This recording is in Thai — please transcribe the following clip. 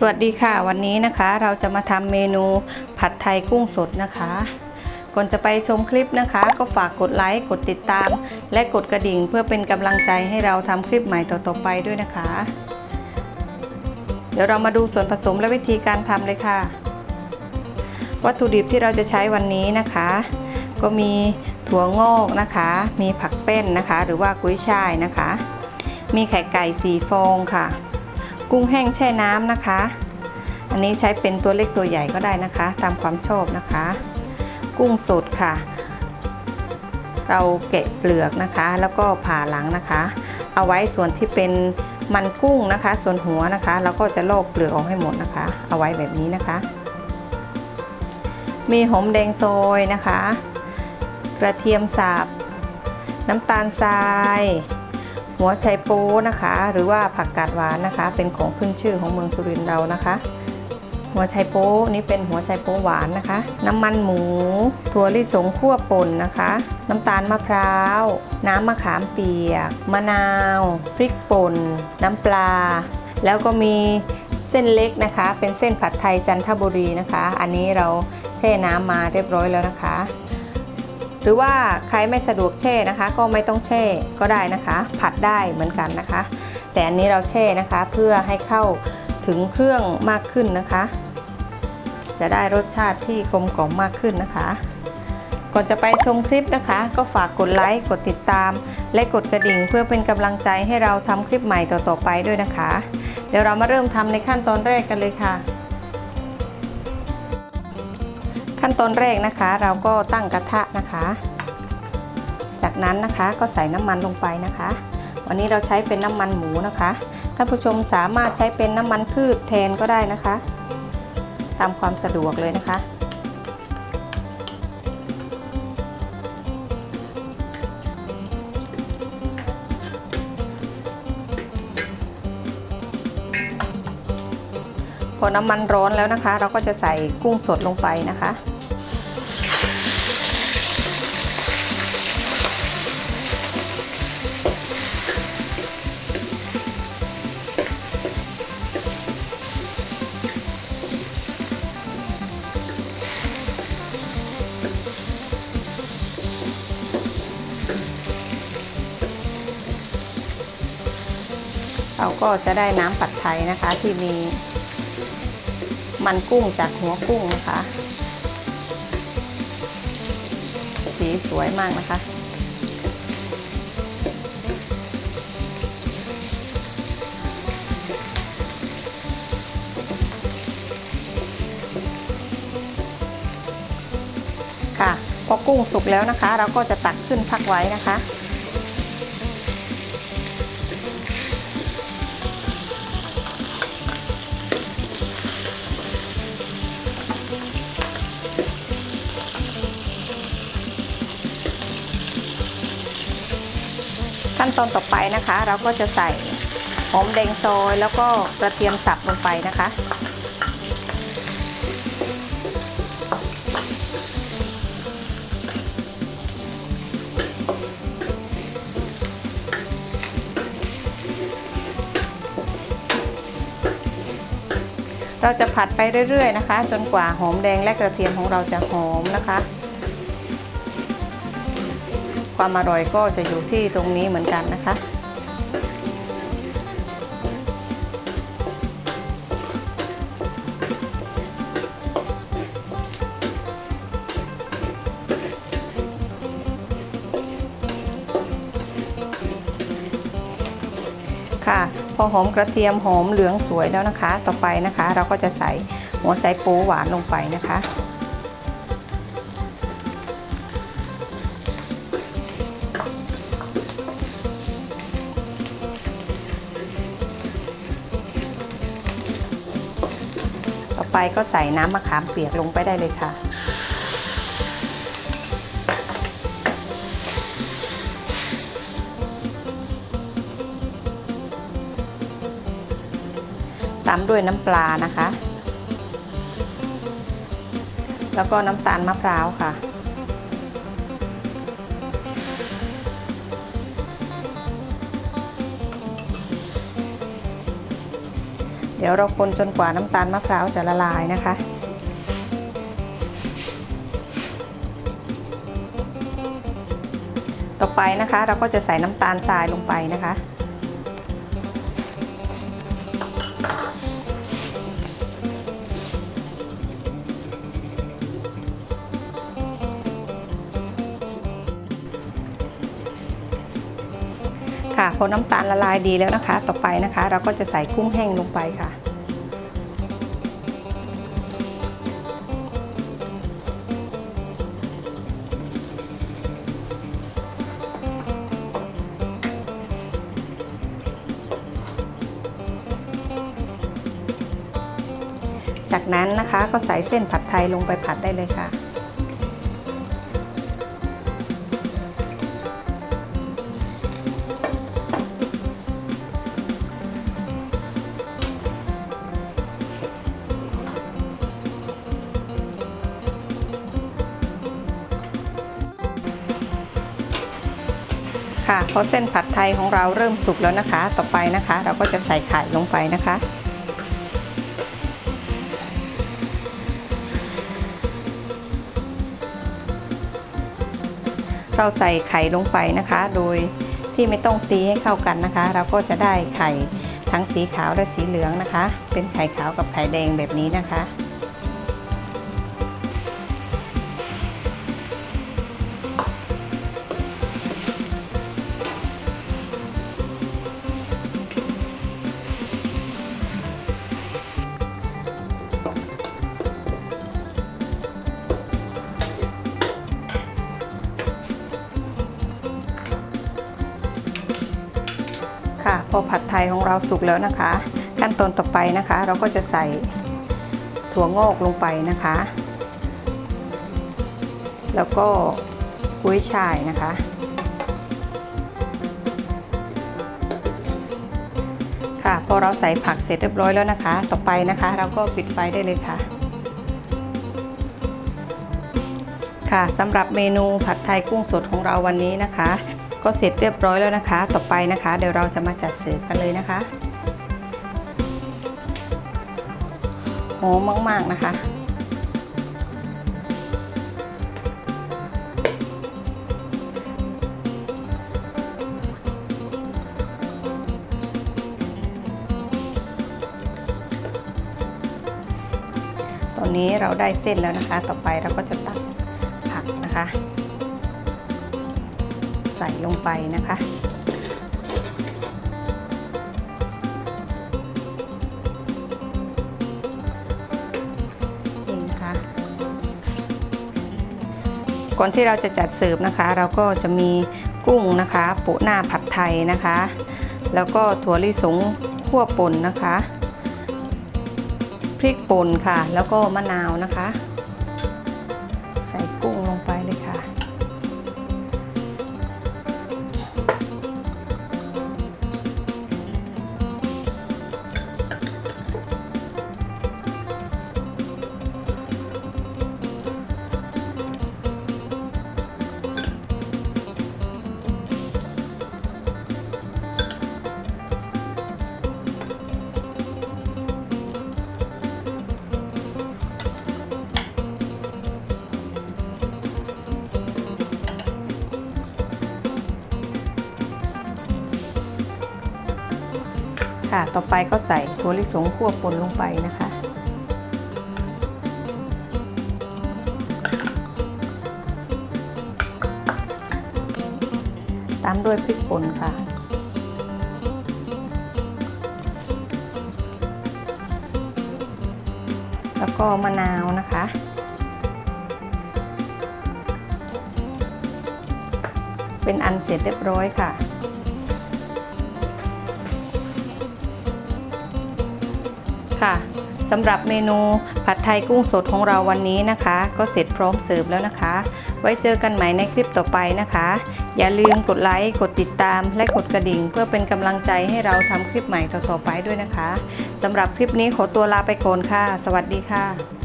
สวัสดีค่ะวันนี้นะคะเราจะมาทำเมนูผัดไทยกุ้งสดนะคะ ก่อนจะไปชมคลิปนะคะ ก็ฝากกดไลค์กดติดตาม และกดกระดิ่งเพื่อเป็นกำลังใจให้เราทำคลิปใหม่ต่อๆไปด้วยนะคะ เดี๋ยวเรามาดูส่วนผสมและวิธีการทำเลยค่ะ วัตถุดิบที่เราจะใช้วันนี้นะคะ ก็มีถั่วงอกนะคะ มีผักเป้นนะคะ หรือว่ากุ้ยช่ายนะคะ มีไข่ไก่สีฟองค่ะ กุ้งแห้งแช่น้ำนะคะ อันนี้ใช้เป็นตัวเล็กตัวใหญ่ก็ได้นะคะ ตามความชอบนะคะ กุ้งสดค่ะ เราแกะเปลือกนะคะ แล้วก็ผ่าหลังนะคะ เอาไว้ส่วนที่เป็นมันกุ้งนะคะ ส่วนหัวนะคะ เราก็จะลอกเปลือกออกให้หมดนะคะ เอาไว้แบบนี้นะคะ มีหอมแดงซอยนะคะ กระเทียมสับน้ำตาลทราย หัวไชโป๊นะคะ หรือว่าผักกาดหวานนะคะ เป็นของขึ้นชื่อของเมืองสุรินทร์เรานะคะ หัวไชโป๊นี่เป็นหัวไชโป๊หวานนะคะ น้ำมันหมู ถั่วลิสงคั่วป่นนะคะ น้ำตาลมะพร้าว น้ำมะขามเปียก มะนาว พริกป่น น้ำปลา แล้วก็มีเส้นเล็กนะคะ เป็นเส้นผัดไทยจันทบุรีนะคะ อันนี้เราแช่น้ำมาเรียบร้อยแล้วนะคะ หรือว่าใครไม่สะดวกแช่นะคะ ก็ไม่ต้องแช่ก็ได้นะคะ ผัดได้เหมือนกันนะคะ แต่อันนี้เราแช่นะคะเพื่อให้เข้าถึงเครื่องมากขึ้นนะคะ จะได้รสชาติที่กลมกล่อมมากขึ้นนะคะก่อนจะไปชมคลิปนะคะ ก็ฝากกดไลค์กดติดตาม และกดกระดิ่งเพื่อเป็นกำลังใจให้เราทำคลิปใหม่ต่อๆไปด้วยนะคะ เดี๋ยวเรามาเริ่มทำในขั้นตอนแรกกันเลยค่ะ ขั้นตอนแรกนะคะ เราก็ตั้งกระทะนะคะ จากนั้นนะคะก็ใส่น้ำมันลงไปนะคะ วันนี้เราใช้เป็นน้ำมันหมูนะคะท่านผู้ชมสามารถใช้เป็นน้ำมันพืชแทนก็ได้นะคะ ตามความสะดวกเลยนะคะ พอน้ำมันร้อนแล้วนะคะ เราก็จะใส่กุ้งสดลงไปนะคะ เราก็จะได้น้ำผัดไทยนะคะ ที่มีมันกุ้งจากหัวกุ้งนะคะ สีสวยมากนะคะ ค่ะ พอกุ้งสุกแล้วนะคะ เราก็จะตักขึ้นพักไว้นะคะ ขั้นตอนต่อไปนะคะ เราก็จะใส่หอมแดงซอยแล้วก็กระเทียมสับลงไปนะคะ เราจะผัดไปเรื่อยๆนะคะ จนกว่าหอมแดงและกระเทียมของเราจะหอมนะคะ ความอร่อยก็จะอยู่ที่ตรงนี้เหมือนกันนะคะ ค่ะ พอหอมกระเทียมหอมเหลืองสวยแล้วนะคะ ต่อไปนะคะ เราก็จะใส่หัวไชโป๊หวานลงไปนะคะ ไปก็ใส่น้ำมะขามเปียกลงไปได้เลยค่ะ ตามด้วยน้ำปลานะคะ แล้วก็น้ำตาลมะพร้าวค่ะ เดี๋ยวเราคนจนกว่าน้ำตาลมะพร้าวจะละลายนะคะ ต่อไปนะคะเราก็จะใส่น้ำตาลทรายลงไปนะคะ ค่ะพอน้ำตาลละลายดีแล้วนะคะ ต่อไปนะคะ เราก็จะใส่กุ้งแห้งลงไปค่ะ จากนั้นนะคะก็ใส่เส้นผัดไทยลงไปผัดได้เลยค่ะ ค่ะพอเส้นผัดไทยของเราเริ่มสุกแล้วนะคะ ต่อไปนะคะ เราก็จะใส่ไข่ลงไปนะคะ เราใส่ไข่ลงไปนะคะ โดยที่ไม่ต้องตีให้เข้ากันนะคะ เราก็จะได้ไข่ทั้งสีขาวและสีเหลืองนะคะ เป็นไข่ขาวกับไข่แดงแบบนี้นะคะ ค่ะ พอผัดไทยของเราสุกแล้วนะคะ ขั้นตอนต่อไปนะคะ เราก็จะใส่ถั่วงอกลงไปนะคะ แล้วก็กุ้ยช่ายนะคะ ค่ะพอเราใส่ผักเสร็จเรียบร้อยแล้วนะคะ ต่อไปนะคะ เราก็ปิดไฟได้เลยค่ะค่ะสำหรับเมนูผัดไทยกุ้งสดของเราวันนี้นะคะ ก็เสร็จเรียบร้อยแล้วนะคะ ต่อไปนะคะ เดี๋ยวเราจะมาจัดเสิร์ฟกันเลยนะคะหอมมาก ๆ นะคะตอนนี้เราได้เส้นแล้วนะคะ ต่อไปเราก็จะตักผักนะคะ ใส่ลงไปนะคะ นี่นะคะ ก่อนที่เราจะจัดเสิร์ฟนะคะ เราก็จะมีกุ้งนะคะโปะหน้าผัดไทยนะคะ แล้วก็ถั่วลิสงคั่วป่นนะคะ พริกป่นค่ะ แล้วก็มะนาวนะคะ ค่ะ ต่อไปก็ใส่ถั่วลิสงคั่วป่นลงไปนะคะ ตามด้วยพริกป่นค่ะ แล้วก็มะนาวนะคะเป็นอันเสร็จเรียบร้อยค่ะ ค่ะสำหรับเมนูผัดไทยกุ้งสดของเราวันนี้นะคะ ก็เสร็จพร้อมเสิร์ฟแล้วนะคะ ไว้เจอกันใหม่ในคลิปต่อไปนะคะ อย่าลืมกดไลค์กดติดตาม และกดกระดิ่ง เพื่อเป็นกำลังใจให้เราทำคลิปใหม่ต่อๆไปด้วยนะคะสำหรับคลิปนี้ขอตัวลาไปก่อนค่ะ สวัสดีค่ะ